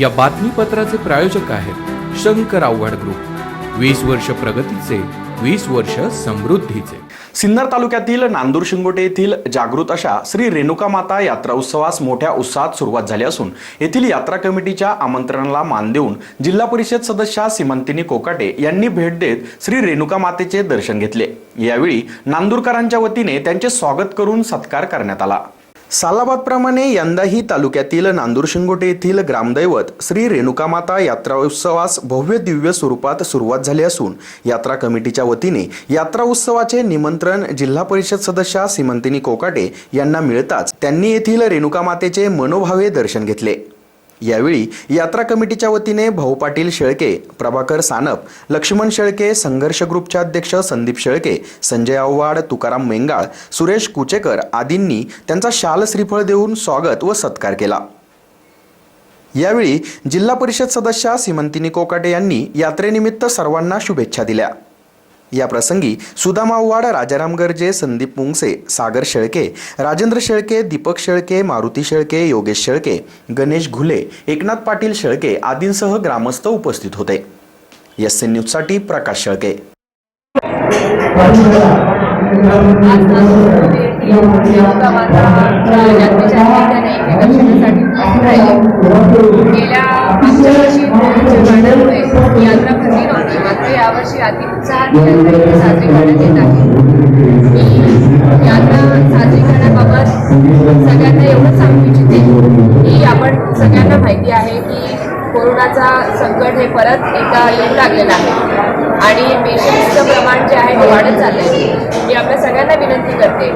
या बातमीपत्राचे प्रायोजक आहेत शंकर आव्हाड ग्रुप. वीस वर्ष प्रगतीचे वीस वर्ष समृद्धीचे. सिन्नर तालुक्यातील नांदूर शिंगोटे येथील जागृत अशा श्री रेणुका माता यात्रा उत्सवास मोठ्या उत्साहात सुरुवात झाली असून येथील यात्रा कमिटीच्या आमंत्रणाला मान देऊन जिल्हा परिषद सदस्या सीमंतिनी कोकाटे यांनी भेट देत श्री रेणुका मातेचे दर्शन घेतले. यावेळी नांदूरकरांच्या वतीने त्यांचे स्वागत करून सत्कार करण्यात आला. सालाबादप्रमाणे यंदाही तालुक्यातील नांदूर शिंगोटे येथील ग्रामदैवत श्री रेणुकामाता यात्रा उत्सवास भव्य दिव्य स्वरूपात सुरुवात झाली असून यात्रा कमिटीच्या वतीने यात्रा उत्सवाचे निमंत्रण जिल्हा परिषद सदस्या सीमंतिनी कोकाटे यांना मिळताच त्यांनी येथील रेणुकामातेचे मनोभावे दर्शन घेतले. यावेळी यात्रा कमिटीच्या वतीने भाऊ पाटील शेळके प्रभाकर सानप लक्ष्मण शेळके संघर्ष ग्रुपचे अध्यक्ष संदीप शेळके संजय आव्हाड तुकाराम मेंगाळ सुरेश कुचेकर आदींनी त्यांचा शाल श्रीफळ देऊन स्वागत व सत्कार केला. यावेळी जिल्हा परिषद सदस्या सीमंतिनी कोकाटे यांनी यात्रेनिमित्त सर्वांना शुभेच्छा दिल्या. या प्रसंगी सुदामा आव्हाड राजाराम गर्जे संदीप मुंगसे सागर शेळके राजेंद्र शेळके दीपक शेळके मारुती शेळके योगेश शेळके गणेश घुले एकनाथ पाटील शेळके आदींसह ग्रामस्थ उपस्थित होते. एस एन न्यूजसाठी प्रकाश शेळके. गेल्या यावर्षी अति उत्साहात साजरी करण्यात येत आहे. यात्रा साजरी करण्याबाबत सगळ्यांना एवढं सांगू इच्छिते की आपण सगळ्यांना माहिती आहे की कोरोनाचा संकट हे परत एकदा येऊ लागलेलं आहे. आणि पेशंट्सचं प्रमाण जे आहे ते वाढत चाललं आहे मी आपल्या सगळ्यांना विनंती करते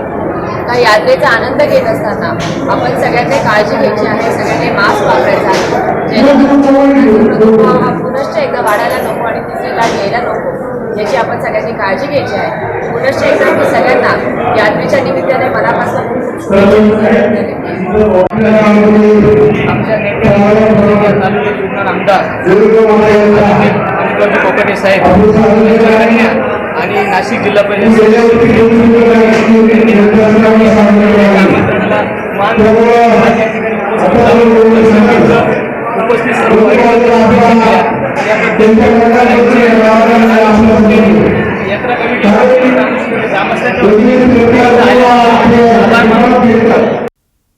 का यात्रेचा आनंद घेत असताना आपण सगळ्यांनी काळजी घ्यायची आहे सगळ्यांनी मास्क वापरायचा आहे. जेणेकरून हा पुनश्च एकदा वाढायला नको. याची आपण सगळ्यांनी काळजी घ्यायची आहे पुनश्च एकदा मी सगळ्यांना यात्रेच्या निमित्ताने मनापासून आमदार कोकटे साहेब आणि नाशिक जिल्हा परिषद उपस्थित उपस्थित सर्व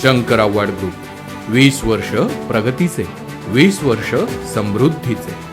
शंकर आव्हाड ग्रुप वीस वर्ष प्रगतीचे वीस वर्ष समृद्धीचे.